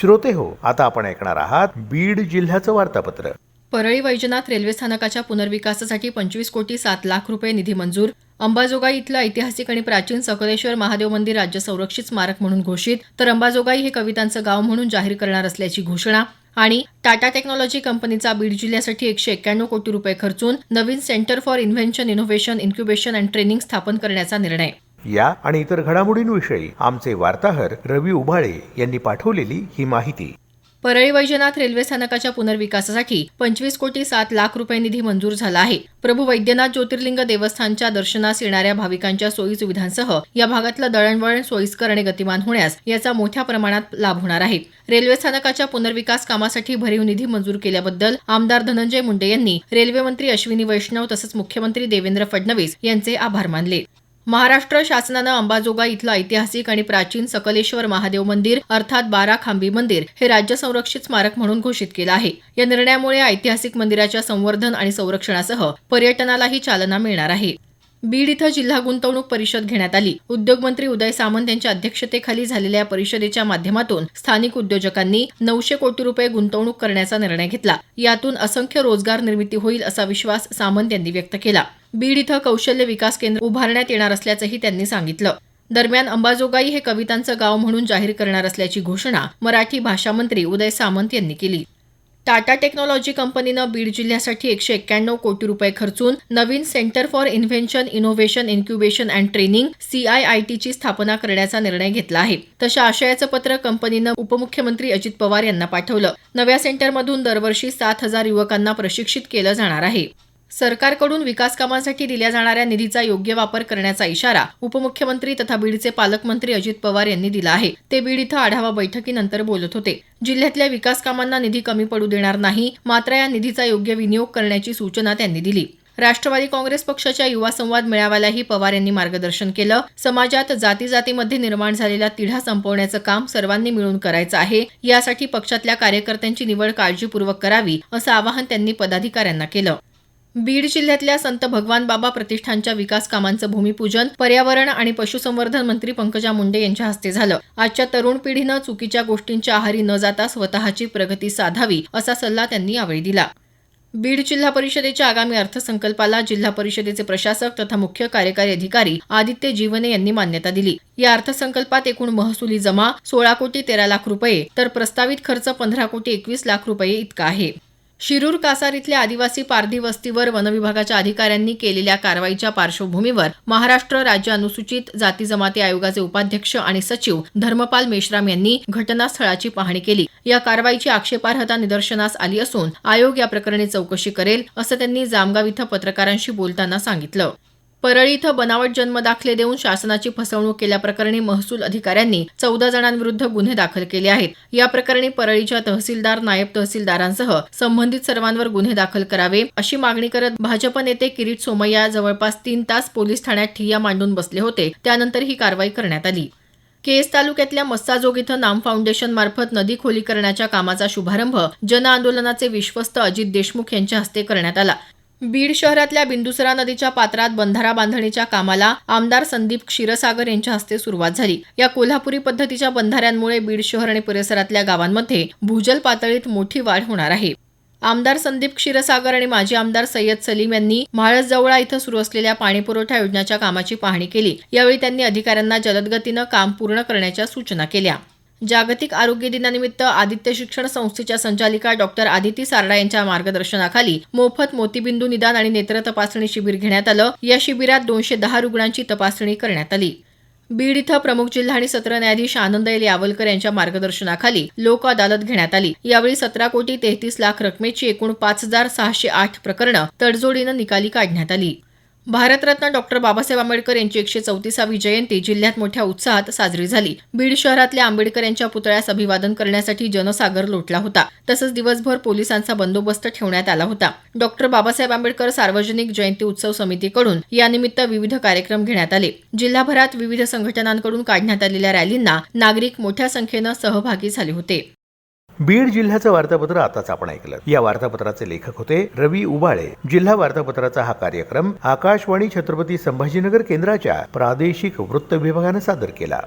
श्रोते हो. आता आपण ऐकणार आहात बीड जिल्ह्याचं वार्तापत्र. परळी वैजनाथ रेल्वे स्थानकाच्या पुनर्विकासासाठी पंचवीस कोटी सात लाख रुपये निधी मंजूर. अंबाजोगाई इथलं ऐतिहासिक आणि प्राचीन सकलेश्वर महादेव मंदिर राज्य संरक्षित स्मारक म्हणून घोषित. तर अंबाजोगाई हे कवितांचं गाव म्हणून जाहीर करणार असल्याची घोषणा. आणि टाटा टेक्नॉलॉजी कंपनीचा बीड जिल्ह्यासाठी एकशे एक्क्याण्णव कोटी रुपये खर्चून नवीन centre for invention innovation incubation and training स्थापन करण्याचा निर्णय. या आणि इतर घडामोडींविषयी आमचे वार्ताहर रवी उभाळे यांनी पाठवलेली ही माहिती. परळी वैजनाथ रेल्वे स्थानकाच्या पुनर्विकासासाठी पंचवीस कोटी सात लाख रुपये निधी मंजूर झाला आहे. प्रभू वैद्यनाथ ज्योतिर्लिंग देवस्थानच्या दर्शनास येणाऱ्या भाविकांच्या सोयी सुविधांसह या भागातलं दळणवळण सोयीस्कर आणि गतिमान होण्यास याचा मोठ्या प्रमाणात लाभ होणार आहे. रेल्वे स्थानकाच्या पुनर्विकास कामासाठी भरीव निधी मंजूर केल्याबद्दल आमदार धनंजय मुंडे यांनी रेल्वेमंत्री अश्विनी वैष्णव तसंच मुख्यमंत्री देवेंद्र फडणवीस यांचे आभार मानले. महाराष्ट्र शासनानं अंबाजोगाई इथलं ऐतिहासिक आणि प्राचीन सकलेश्वर महादेव मंदिर अर्थात बारा खांबी मंदिर हे राज्य संरक्षित स्मारक म्हणून घोषित केलं आहे. या निर्णयामुळे ऐतिहासिक मंदिराच्या संवर्धन आणि संरक्षणासह पर्यटनालाही चालना मिळणार आहे. बीड इथं जिल्हा गुंतवणूक परिषद घेण्यात आली. उद्योगमंत्री उदय सामंत यांच्या अध्यक्षतेखाली झालेल्या या परिषदेच्या माध्यमातून स्थानिक उद्योजकांनी नऊशे कोटी रुपये गुंतवणूक करण्याचा निर्णय घेतला. यातून असंख्य रोजगार निर्मिती होईल असा विश्वास सामंत यांनी व्यक्त केला. बीड इथं कौशल्य विकास केंद्र उभारण्यात येणार असल्याचंही त्यांनी सांगितलं. दरम्यान अंबाजोगाई हे कवितांचं गाव म्हणून जाहीर करणार असल्याची घोषणा मराठी भाषा मंत्री उदय सामंत यांनी केली. टाटा टेक्नॉलॉजी कंपनीनं बीड जिल्ह्यासाठी एकशे एक्क्याण्णव कोटी रुपये खर्चून नवीन centre for invention innovation incubation and training सीआयआयटीची स्थापना करण्याचा निर्णय घेतला आहे. तशा आशयाचं पत्र कंपनीनं उपमुख्यमंत्री अजित पवार यांना पाठवलं. नव्या सेंटरमधून दरवर्षी सात हजार युवकांना प्रशिक्षित केलं जाणार आहे. सरकारकडून विकास कामांसाठी दिल्या जाणाऱ्या निधीचा योग्य वापर करण्याचा इशारा उपमुख्यमंत्री तथा बीडचे पालकमंत्री अजित पवार यांनी दिला आहे. ते बीड इथं आढावा बैठकीनंतर बोलत होते. जिल्ह्यातल्या विकास कामांना निधी कमी पडू देणार नाही मात्र या निधीचा योग्य विनियोग करण्याची सूचना त्यांनी दिली. राष्ट्रवादी काँग्रेस पक्षाच्या युवा संवाद मेळाव्यालाही पवार यांनी मार्गदर्शन केलं. समाजात जाती जातीमध्ये निर्माण झालेला तिढा संपवण्याचं काम सर्वांनी मिळून करायचं आहे. यासाठी पक्षातल्या कार्यकर्त्यांची निवड काळजीपूर्वक करावी असं आवाहन त्यांनी पदाधिकाऱ्यांना केलं. बीड जिल्ह्यातल्या संत भगवान बाबा प्रतिष्ठानच्या विकास कामांचं भूमिपूजन पर्यावरण आणि पशुसंवर्धन मंत्री पंकजा मुंडे यांच्या हस्ते झालं. आजच्या तरुण पिढीनं चुकीच्या गोष्टींच्या आहारी न जाता स्वतःची प्रगती साधावी असा सल्ला त्यांनी यावेळी दिला. बीड जिल्हा परिषदेच्या आगामी अर्थसंकल्पाला जिल्हा परिषदेचे प्रशासक तथा मुख्य कार्यकारी अधिकारी आदित्य जीवने यांनी मान्यता दिली. या अर्थसंकल्पात एकूण महसुली जमा सोळा कोटी तेरा लाख रुपये तर प्रस्तावित खर्च पंधरा कोटी एकवीस लाख रुपये इतका आहे. शिरूर कासार इथल्या आदिवासी पारधी वस्तीवर वनविभागाच्या अधिकाऱ्यांनी केलेल्या कारवाईच्या पार्श्वभूमीवर महाराष्ट्र राज्य अनुसूचित जाती जमाती आयोगाचे उपाध्यक्ष आणि सचिव धर्मपाल मेश्राम यांनी घटनास्थळाची पाहणी केली. या कारवाईची आक्षेपार्हता निदर्शनास आली असून आयोग या प्रकरणी चौकशी करेल असं त्यांनी जामगाव इथं पत्रकारांशी बोलताना सांगितलं. परळी इथं बनावट जन्मदाखले देऊन शासनाची फसवणूक केल्याप्रकरणी महसूल अधिकाऱ्यांनी चौदा जणांविरुद्ध गुन्हे दाखल केले आहेत. या प्रकरणी परळीच्या तहसीलदार नायब तहसीलदारांसह संबंधित सर्वांवर गुन्हे दाखल करावे अशी मागणी करत भाजप नेते किरीट सोमय्या जवळपास तीन तास पोलीस ठाण्यात ठिय्या मांडून बसले होते. त्यानंतर ही कारवाई करण्यात आली. केस तालुक्यातल्या मस्साजोग इथं नाम फाउंडेशन मार्फत नदी खोली करण्याच्या कामाचा शुभारंभ जन आंदोलनाचे विश्वस्त अजित देशमुख यांच्या हस्ते करण्यात आला. बीड शहरातल्या बिंदुसरा नदीच्या पात्रात बंधारा बांधणीच्या कामाला आमदार संदीप क्षीरसागर यांच्या हस्ते सुरुवात झाली. या कोल्हापुरी पद्धतीच्या बंधाऱ्यांमुळे बीड शहर आणि परिसरातल्या गावांमध्ये भूजल पातळीत मोठी वाढ होणार आहे. आमदार संदीप क्षीरसागर आणि माजी आमदार सय्यद सलीम यांनी म्हाळसजवळा इथं सुरू असलेल्या पाणीपुरवठा योजनाच्या कामाची पाहणी केली. यावेळी त्यांनी अधिकाऱ्यांना जलदगतीनं काम पूर्ण करण्याच्या सूचना केल्या. जागतिक आरोग्य दिनानिमित्त आदित्य शिक्षण संस्थेच्या संचालिका डॉक्टर आदिती सारडा यांच्या मार्गदर्शनाखाली मोफत मोतीबिंदू निदान आणि नेत्र तपासणी शिबिर घेण्यात आलं. या शिबिरात दोनशे दहा रुग्णांची तपासणी करण्यात आली. बीड इथं प्रमुख जिल्हा आणि सत्र न्यायाधीश आनंद एल यावलकर यांच्या मार्गदर्शनाखाली लोक अदालत घेण्यात आली. यावेळी सतरा कोटी तेहतीस लाख रकमेची एकूण पाच हजार सहाशे आठ प्रकरणं तडजोडीनं निकाली काढण्यात आली. भारतरत्न डॉक्टर बाबासाहेब आंबेडकर यांची एकशे चौतीसावी जयंती जिल्ह्यात मोठ्या उत्साहात साजरी झाली. बीड शहरातल्या आंबेडकर यांच्या पुतळ्यास अभिवादन करण्यासाठी जनसागर लोटला होता. तसंच दिवसभर पोलिसांचा बंदोबस्त ठेवण्यात आला होता. डॉक्टर बाबासाहेब आंबेडकर सार्वजनिक जयंती उत्सव समितीकडून यानिमित्त विविध कार्यक्रम घेण्यात आले. जिल्हाभरात विविध संघटनांकडून काढण्यात आलेल्या रॅलींना नागरिक मोठ्या संख्येनं सहभागी झाले होते. बीड जिल्ह्याचं वार्तापत्र आताच आपण ऐकलं. या वार्तापत्राचे लेखक होते रवी उबाळे. जिल्हा वार्तापत्राचा हा कार्यक्रम आकाशवाणी छत्रपती संभाजीनगर केंद्राच्या प्रादेशिक वृत्त विभागानं सादर केला.